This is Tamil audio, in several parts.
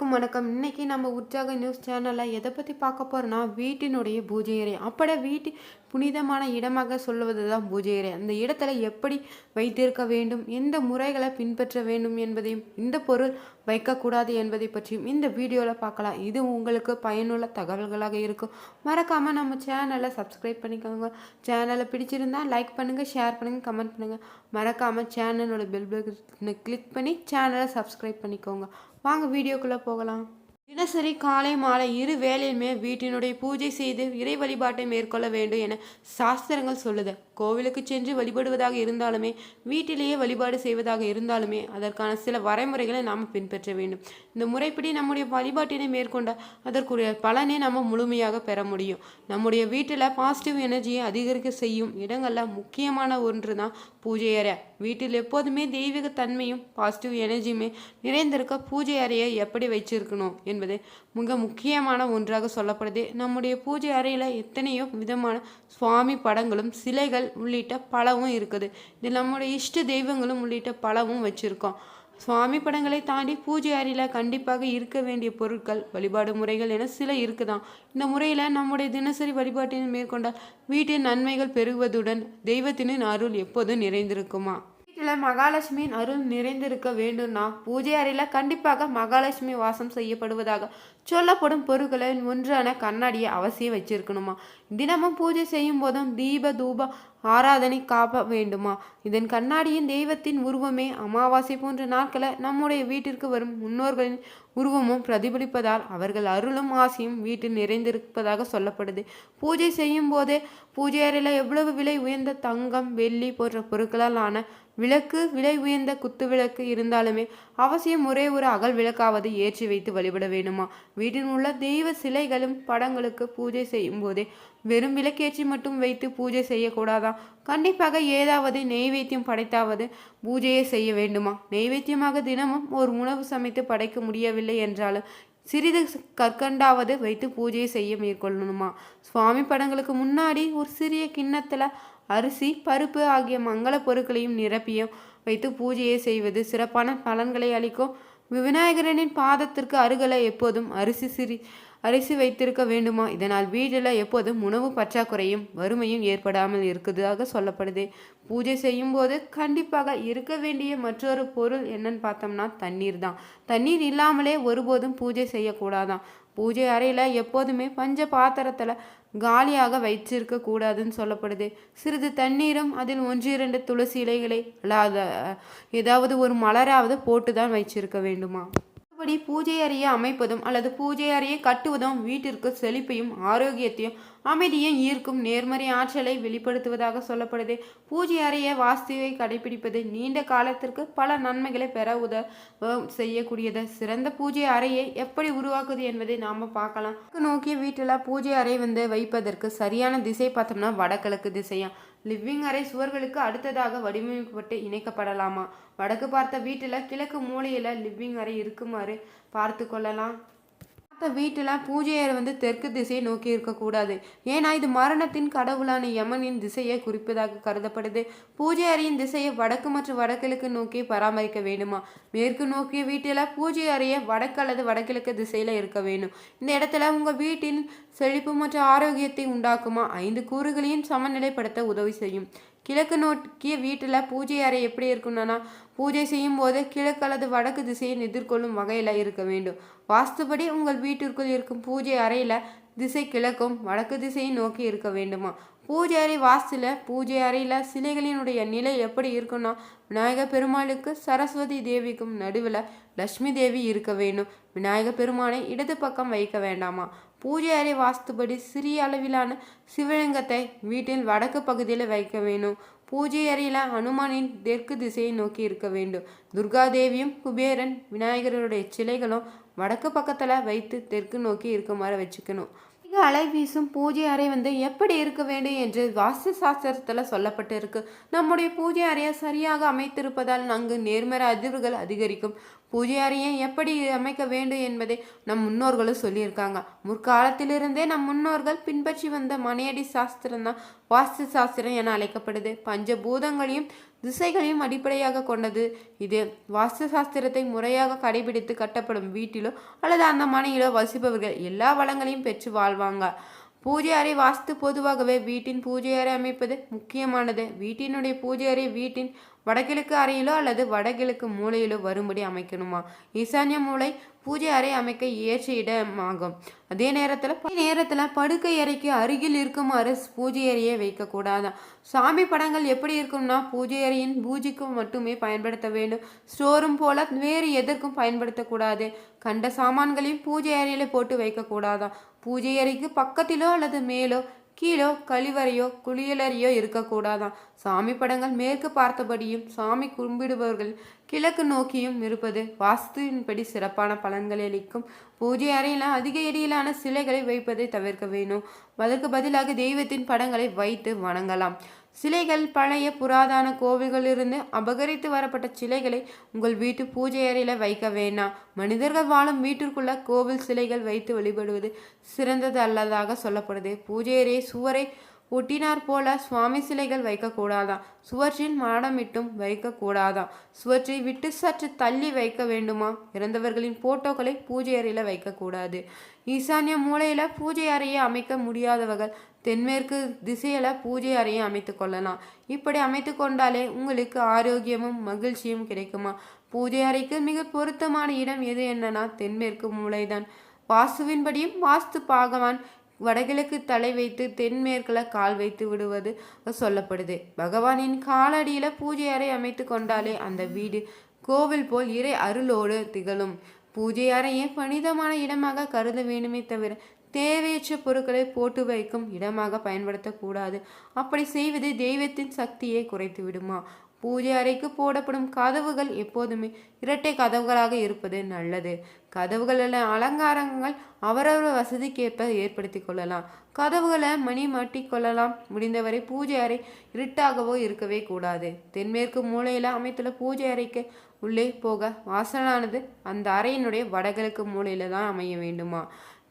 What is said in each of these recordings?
அனைவருக்கும் வணக்கம். இன்னைக்கு நம்ம உற்சாக நியூஸ் சேனலில் எதை பற்றி பார்க்க போகிறோன்னா வீட்டினுடைய பூஜை அறை. அப்பட வீட்டு புனிதமான இடமாக சொல்லுவது தான் பூஜை அறை. அந்த இடத்துல எப்படி வைத்திருக்க வேண்டும் எந்த முறைகளை பின்பற்ற வேண்டும் என்பதையும் இந்த பொருள் வைக்கக்கூடாது என்பதை பற்றியும் இந்த வீடியோவில் பார்க்கலாம். இது உங்களுக்கு பயனுள்ள தகவல்களாக இருக்கும். மறக்காமல் நம்ம சேனலை சப்ஸ்கிரைப் பண்ணிக்கோங்க. சேனலை பிடிச்சிருந்தா லைக் பண்ணுங்கள் ஷேர் பண்ணுங்கள் கமெண்ட் பண்ணுங்கள் மறக்காமல் சேனலோட பெல் பட்டனை கிளிக் பண்ணி சேனலை சப்ஸ்கிரைப் பண்ணிக்கோங்க. வாங்க வீடியோக்குள்ளே போகலாம். தினசரி காலை மாலை இரு வேலையுமே வீட்டினுடைய பூஜை செய்து இறை வழிபாட்டை மேற்கொள்ள வேண்டும் என சாஸ்திரங்கள் சொல்லுது. கோவிலுக்கு சென்று வழிபடுவதாக இருந்தாலுமே வீட்டிலேயே வழிபாடு செய்வதாக இருந்தாலுமே அதற்கான சில வரைமுறைகளை நாம் பின்பற்ற வேண்டும். இந்த முறைப்படி நம்முடைய வழிபாட்டினை மேற்கொண்டால் அதற்குரிய பலனை நம்ம முழுமையாக பெற முடியும். நம்முடைய வீட்டில் பாசிட்டிவ் எனர்ஜியை அதிகரிக்க செய்யும் இடங்களில் முக்கியமான ஒன்று தான் பூஜை அறை. வீட்டில் எப்போதுமே தெய்வீக தன்மையும் பாசிட்டிவ் எனர்ஜியுமே நிறைந்திருக்க பூஜை அறையை எப்படி வச்சிருக்கணும் என்பது மிக முக்கியமான ஒன்றாக சொல்லப்படுது. நம்முடைய பூஜை அறையில் எத்தனையோ விதமான சுவாமி படங்களும் சிலைகள் உள்ளிட்ட பலவும் இருக்குது. இதில் நம்முடைய இஷ்ட தெய்வங்களும் உள்ளிட்ட பலவும் வச்சுருக்கோம். சுவாமி படங்களை தாண்டி பூஜை அறையில் கண்டிப்பாக இருக்க வேண்டிய பொருட்கள் வழிபாடு முறைகள் என சில இருக்குதான் இந்த முறையில் நம்முடைய தினசரி வழிபாட்டினை மேற்கொண்டால் வீட்டின் நன்மைகள் பெருகுவதுடன் தெய்வத்தினின் அருள் எப்போதும் நிறைந்திருக்குமா? வீட்டில் மகாலட்சுமியின் அருள் நிறைந்திருக்க வேண்டும்னா பூஜை அறையில் கண்டிப்பாக மகாலட்சுமி வாசம் செய்யப்படுவதாக சொல்லப்படும் பொருட்களின் ஒன்றான கண்ணாடியை அவசியம் வச்சிருக்கணுமா? தினமும் பூஜை செய்யும் போதும் தீப தூப ஆராதனை காப்ப வேண்டுமா? இதன் கண்ணாடியின் தெய்வத்தின் உருவமே அமாவாசை போன்ற நாட்களை நம்முடைய வீட்டிற்கு வரும் முன்னோர்களின் உருவமும் பிரதிபலிப்பதால் அவர்கள் அருளும் ஆசையும் வீட்டில் நிறைந்திருப்பதாக சொல்லப்படுது. பூஜை செய்யும் போதே பூஜை அறையில் எவ்வளவு விலை உயர்ந்த தங்கம் வெள்ளி போன்ற பொருட்களால் ஆன விளக்கு விலை உயர்ந்த குத்து விளக்கு இருந்தாலுமே அவசியம் ஒரே ஒரு அகல் விளக்காவது ஏற்றி வைத்து வழிபட வேண்டுமா? வீட்டில் உள்ள தெய்வ சிலைகளும் படங்களுக்கு பூஜை செய்யும் போதே வெறும் விளக்கேற்றி மட்டும் வைத்து பூஜை செய்யக்கூடாதா? கண்டிப்பாக ஏதாவது நெய்வேத்தியம் படைத்தாவது பூஜையை செய்ய வேண்டுமா? நெய்வேத்தியமாக தினமும் ஒரு உணவு சமைத்து படைக்க முடியவில்லை என்றாலும் சிறிது கற்கண்டாவது வைத்து பூஜையை செய்ய மேற்கொள்ளணுமா? சுவாமி படங்களுக்கு முன்னாடி ஒரு சிறிய கிண்ணத்தில் அரிசி பருப்பு ஆகிய மங்கள பொருட்களையும் நிரப்பியும் வைத்து பூஜையை செய்வது சிறப்பான பலன்களை அளிக்கும். விநாயகரனின் பாதத்திற்கு அருகில் எப்போதும் அரிசி சிறி அரிசி வைத்திருக்க வேண்டுமா? இதனால் வீட்டில் எப்போதும் உணவு பற்றாக்குறையும் வறுமையும் ஏற்படாமல் இருக்குதாக சொல்லப்படுது. பூஜை செய்யும் போது கண்டிப்பாக இருக்க வேண்டிய மற்றொரு பொருள் என்னன்னு பார்த்தோம்னா தண்ணீர் தான். தண்ணீர் இல்லாமலே ஒருபோதும் பூஜை செய்யக்கூடாதான். பூஜை அறையில் எப்போதுமே பஞ்ச பாத்திரத்தில் காலியாக வைத்திருக்க கூடாதுன்னு சொல்லப்படுது. சிறிது தண்ணீரும் அதில் ஒன்று இரண்டு துளசி இலைகளை அல்லாத ஏதாவது ஒரு மலராவது போட்டு தான் வச்சிருக்க வேண்டுமா? மற்றபடி பூஜை அறையை அமைப்பதும் அல்லது பூஜை அறையை கட்டுவதும் வீட்டிற்கு செழிப்பையும் ஆரோக்கியத்தையும் அமைதியும் ஈர்க்கும் நேர்மறை ஆற்றலை வெளிப்படுத்துவதாக சொல்லப்படுது. பூஜை அறையை வாஸ்துவை கடைபிடிப்பது நீண்ட காலத்திற்கு பல நன்மைகளை பெற உதவ செய்யக்கூடியது. சிறந்த பூஜை அறையை எப்படி உருவாக்குது என்பதை நாம் பார்க்கலாம். நோக்கிய வீட்டில் பூஜை அறை வந்து வைப்பதற்கு சரியான திசை பார்த்தோம்னா வடகிழக்கு திசையா. லிவிங் அறை சுவர்களுக்கு அடுத்ததாக வடிவமைக்கப்பட்டு இணைக்கப்படலாமா? வடக்கு பார்த்த வீட்டில் கிழக்கு மூலையில் லிவிங் அறை இருக்குமாறு பார்த்து கொள்ளலாம். பார்த்த வீட்டில் பூஜை அறை வந்து தெற்கு திசையை நோக்கி இருக்கக்கூடாது ஏன்னா இது மரணத்தின் கடவுளான யமனின் திசையை குறிப்பதாக கருதப்படுது. பூஜை அறையின் திசையை வடக்கு மற்றும் வடகிழக்கு நோக்கி பராமரிக்க வேண்டுமா? மேற்கு நோக்கிய வீட்டில் பூஜை அறையை வடக்கு அல்லது வடகிழக்கு திசையில் இருக்க வேண்டும். இந்த இடத்துல உங்கள் வீட்டின் செழிப்பு மற்றும் ஆரோக்கியத்தை உண்டாக்குமா? ஐந்து கூறுகளையும் சமநிலைப்படுத்த உதவி செய்யும். கிழக்கு நோக்கிய வீட்டில் பூஜை அறை எப்படி இருக்கணும்னா பூஜை செய்யும் போது கிழக்கு அல்லது வடக்கு திசையை எதிர்கொள்ளும் வகையில் இருக்க வேண்டும். வாஸ்துபடி உங்கள் வீட்டிற்குள் இருக்கும் பூஜை அறையில் திசை கிழக்கும் வடக்கு திசையை நோக்கி இருக்க வேண்டுமா? பூஜை அறை வாஸ்துல பூஜை அறையில் சிலைகளினுடைய நிலை எப்படி இருக்குன்னா விநாயக பெருமாளுக்கு சரஸ்வதி தேவிக்கும் நடுவில் லட்சுமி தேவி இருக்க வேண்டும். விநாயக பெருமானை இடது பக்கம் வைக்க வேண்டாமா? பூஜை அறை வாஸ்துபடி சிறிய அளவிலான சிவலிங்கத்தை வீட்டின் வடக்கு பகுதியில் வைக்க வேணும். பூஜை அறையில் அனுமானின் தெற்கு திசையை நோக்கி இருக்க வேண்டும். துர்காதேவியும் குபேரன் விநாயகருடைய சிலைகளும் வடக்கு பக்கத்தில் வைத்து தெற்கு நோக்கி இருக்குமாறு வச்சுக்கணும். மிக அலை வீசும் பூஜை அறை வந்து எப்படி இருக்க வேண்டும் என்று வாஸ்து சாஸ்திரத்தில் சொல்லப்பட்டு இருக்கு நம்முடைய பூஜை அறையை சரியாக அமைத்திருப்பதால் அங்கு நேர்மறை அதிர்வுகள் அதிகரிக்கும். பூஜை அறையை எப்படி அமைக்க வேண்டும் என்பதை நம் முன்னோர்களும் சொல்லியிருக்காங்க. முற்காலத்திலிருந்தே நம் முன்னோர்கள் பின்பற்றி வந்த மனையடி சாஸ்திரம் தான் வாஸ்து சாஸ்திரம் என அழைக்கப்படுது. பஞ்சபூதங்களையும் திசைகளையும் அடிப்படையாக கொண்டது இது. வாஸ்து சாஸ்திரத்தை முறையாக கடைபிடித்து கட்டப்படும் வீட்டிலோ அல்லது அந்த மனையிலோ வசிப்பவர்கள் எல்லா வளங்களையும் பெற்று வாழ்வாங்க. பூஜை அறை வாஸ்து பொதுவாகவே வீட்டின் பூஜை அறை அமைப்பது முக்கியமானது. வீட்டினுடைய பூஜை அறை வீட்டின் வடகிழக்கு அறையிலோ அல்லது வடகிழக்கு மூலையிலோ வரும்படி அமைக்கணுமா? ஈசான்ய மூலை பூஜை அறை அமைக்க ஏற்ற இடமாகும். அதே நேரத்தில் நேரத்தில் படுக்கை அறைக்கு அருகில் இருக்குமாறு பூஜை அறையை வைக்கக்கூடாது சாமி படங்கள் எப்படி இருக்கும்னா பூஜை அறையின் பூஜைக்கு மட்டுமே பயன்படுத்த வேண்டும். ஸ்டோரும் போல வேறு எதற்கும் பயன்படுத்தக்கூடாது கண்ட சாமான்களையும் பூஜை அறையில் போட்டு வைக்கக்கூடாதான் பூஜை அறைக்கு பக்கத்திலோ அல்லது மேலோ கீழோ கழிவறையோ குளியலறையோ இருக்கக்கூடாதாம். சாமி படங்கள் மேற்கு பார்த்தபடியும் சாமி கும்பிடுபவர்கள் கிழக்கு நோக்கியும் இருப்பது வாஸ்துவின்படி சிறப்பான பலன்களை அளிக்கும். பூஜை அறையில் அதிக எடையிலான சிலைகளை வைப்பதை தவிர்க்க வேணும். அதற்கு பதிலாக தெய்வத்தின் படங்களை வைத்து வணங்கலாம். சிலைகள் பழைய புராதன கோவில்களிலிருந்து அபகரித்து வரப்பட்ட சிலைகளை உங்கள் வீட்டு பூஜை அறையில் வைக்க வேண்டாம் மனிதர்கள் வாழும் வீட்டிற்குள்ள கோவில் சிலைகள் வைத்து வழிபடுவது சிறந்தது அல்லதாக சொல்லப்படுது. பூஜை அறையை சுவரை ஒட்டினார் போல சுவாமி சிலைகள் வைக்கக்கூடாதாம் சுவற்றில் மாடமிட்டும் வைக்கக்கூடாதாம் சுவற்றை விட்டு சற்று தள்ளி வைக்க வேண்டுமா? இறந்தவர்களின் போட்டோக்களை பூஜை அறையில் வைக்கக்கூடாது. ஈசான்ய மூலையில் பூஜை அறையை அமைக்க முடியாதவர்கள் தென்மேற்கு திசையில் பூஜை அறையை அமைத்து கொள்ளலாம். இப்படி அமைத்து கொண்டாலே உங்களுக்கு ஆரோக்கியமும் மகிழ்ச்சியும் கிடைக்குமா? பூஜை அறைக்கு மிக பொருத்தமான இடம் எது என்னன்னா தென்மேற்கு மூளைதான் வாஸ்துவின்படியும் வாஸ்து பாகவான் வடகிழக்கு தலை வைத்து தென்மேற்கில் கால் வைத்து விடுவது சொல்லப்படுது. பகவானின் காலடியில் பூஜை அறை அமைத்து கொண்டாலே அந்த வீடு கோவில் போல் இறை அருளோடு திகழும். பூஜை அறையை பணிதமான இடமாக கருத வேண்டுமே தவிர தேவையற்ற பொருட்களை போட்டு வைக்கும் இடமாக பயன்படுத்தக்கூடாது அப்படி செய்வது தெய்வத்தின் சக்தியை குறைத்து விடுமா பூஜை அறைக்கு போடப்படும் கதவுகள் எப்போதுமே இரட்டை கதவுகளாக இருப்பது நல்லது. கதவுகள் அலங்காரங்கள் அவரவர் வசதிக்கேற்ப ஏற்படுத்தி கொள்ளலாம். கதவுகளை மணி மாட்டி கொள்ளலாம். முடிந்தவரை பூஜை அறை இருட்டாகவோ இருக்கவே கூடாது. தென்மேற்கு மூலையில் அமைத்துள்ள பூஜை அறைக்கு உள்ளே போக வாசலானது அந்த அறையினுடைய வடகிழக்கு மூலையில் தான் அமைய வேண்டுமா?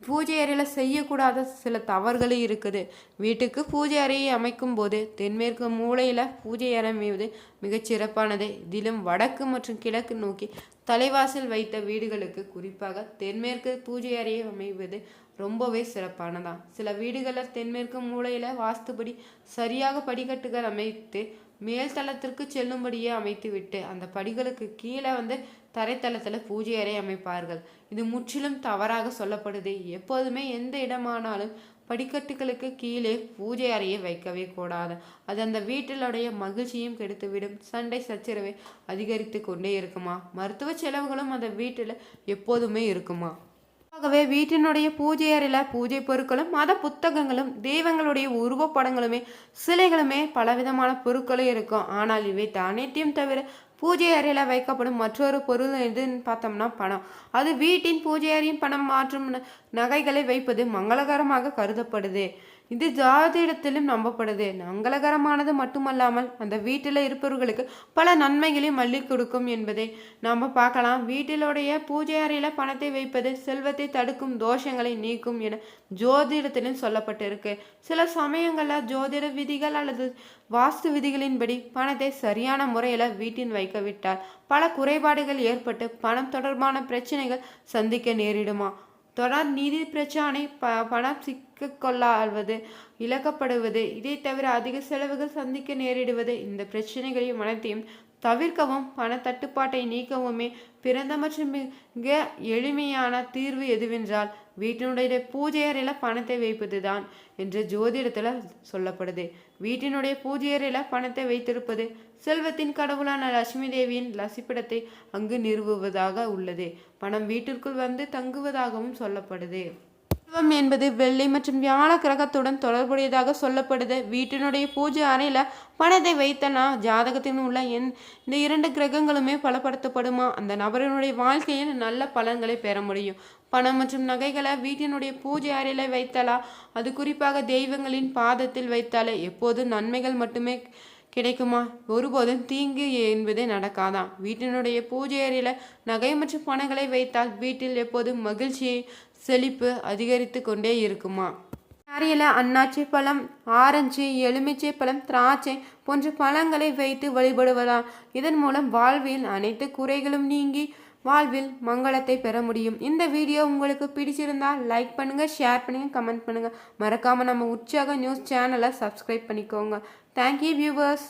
பூஜை அறையில் செய்யக்கூடாத சில தவறுகளும் இருக்குது. வீட்டுக்கு பூஜை அறையை அமைக்கும் போது தென்மேற்கு மூலையில் பூஜை அறை அமைவது மிகச் சிறப்பானது. இதிலும் வடக்கு மற்றும் கிழக்கு நோக்கி தலைவாசல் வைத்த வீடுகளுக்கு குறிப்பாக தென்மேற்கு பூஜை அறையை அமைவது ரொம்பவே சிறப்பானதான் சில வீடுகளில் தென்மேற்கு மூலையில் வாஸ்துபடி சரியாக படிக்கட்டுகள் அமைத்து மேல் தளத்திற்கு செல்லும்படியே அமைத்துவிட்டு அந்த படிகளுக்கு கீழே வந்து தரைத்தளத்தில் பூஜை அறை அமைப்பார்கள். இது முற்றிலும் தவறாக சொல்லப்படுது. எப்போதுமே எந்த இடமானாலும் படிக்கட்டுகளுக்கு கீழே பூஜை அறையை வைக்கவே கூடாது. அது அந்த வீட்டிலுடைய மகிழ்ச்சியும் கெடுத்துவிடும். சண்டை சச்சரவை அதிகரித்து கொண்டே இருக்குமா? மருத்துவ செலவுகளும் அந்த வீட்டில் எப்போதுமே இருக்குமா? ஆகவே வீட்டினுடைய பூஜை அறையில் பூஜை பொருட்களும் மத புத்தகங்களும் தெய்வங்களுடைய உருவப்படங்களுமே சிலைகளுமே பலவிதமான பொருட்களும் இருக்கும். ஆனால் இவை தானேத்தையும் தவிர பூஜை அறையில் வைக்கப்படும் மற்றொரு பொருள் எதுன்னு பார்த்தோம்னா பணம். அது வீட்டின் பூஜை அறையின் பணம் மாற்றும் நகைகளை வைப்பது மங்களகரமாக கருதப்படுது. இது ஜாதிடத்திலும் நம்பப்படுது. மங்களகரமானது மட்டுமல்லாமல் அந்த வீட்டில் இருப்பவர்களுக்கு பல நன்மைகளையும் மல்லி கொடுக்கும் என்பதை நாம் பார்க்கலாம். வீட்டிலுடைய பூஜை அறையில் பணத்தை வைப்பது செல்வத்தை தடுக்கும் தோஷங்களை நீக்கும் என ஜோதிடத்திலும் சொல்லப்பட்டிருக்கு. சில சமயங்களில் ஜோதிட விதிகள் அல்லது வாஸ்து விதிகளின்படி பணத்தை சரியான முறையில் வீட்டில் வைக்கவிட்டால் பல குறைபாடுகள் ஏற்பட்டு பணம் தொடர்பான பிரச்சனைகள் சந்திக்க நேரிடுமா? தொடர் நிதி பிரச்சனை ப பணம் சிக் கொள்ளாள்வது இழக்கப்படுவது இதை தவிர அதிக செலவுகள் சந்திக்க நேரிடுவது இந்த பிரச்சனைகளையும் அனைத்தையும் தவிர்க்கவும் பண தட்டுப்பாட்டை நீக்கவுமே பிறந்த மற்றும் மிக எளிமையான தீர்வு எதுவென்றால் வீட்டினுடைய பூஜை அறையில் பணத்தை வைப்பது தான் என்று ஜோதிடத்தில் சொல்லப்படுது. வீட்டினுடைய பூஜை அறையில் பணத்தை வைத்திருப்பது செல்வத்தின் கடவுளான லட்சுமி தேவியின் லசிப்பிடத்தை அங்கு நிறுவுவதாக உள்ளது. பணம் வீட்டிற்குள் வந்து தங்குவதாகவும் சொல்லப்படுது. சிவம் என்பது வெள்ளை மற்றும் வியாழ கிரகத்துடன் தொடர்புடையதாக சொல்லப்படுது. வீட்டினுடைய பூஜை அறையில் பணத்தை வைத்தனா ஜாதகத்தின் உள்ள என் இந்த இரண்டு கிரகங்களுமே பலப்படுத்தப்படுமா? அந்த நபரினுடைய வாழ்க்கையில் நல்ல பலன்களை பெற முடியும். பணம் மற்றும் நகைகளை வீட்டினுடைய பூஜை அறையில் வைத்தலா? அது குறிப்பாக தெய்வங்களின் பாதத்தில் வைத்தாலே எப்போது நன்மைகள் மட்டுமே கிடைக்குமா? ஒருபோதும் தீங்கு என்பதே நடக்காதான் வீட்டினுடைய பூஜை அறையில் நகை மற்றும் பணங்களை வைத்தால் வீட்டில் எப்போதும் மகிழ்ச்சியை செழிப்பு அதிகரித்து கொண்டே இருக்குமா? அறையில் அன்னாச்சி பழம் ஆரஞ்சு எலுமிச்சை பழம் திராட்சை போன்ற பழங்களை வைத்து வழிபடுவதால் இதன் மூலம் வாழ்வில் அனைத்து குறைகளும் நீங்கி வாழ்வில் மங்களத்தை பெற முடியும். இந்த வீடியோ உங்களுக்கு பிடிச்சிருந்தா லைக் பண்ணுங்கள் ஷேர் பண்ணுங்கள் கமெண்ட் பண்ணுங்கள் மறக்காமல் நம்ம உற்சாக நியூஸ் சேனலை சப்ஸ்கிரைப் பண்ணிக்கோங்க. Thank you viewers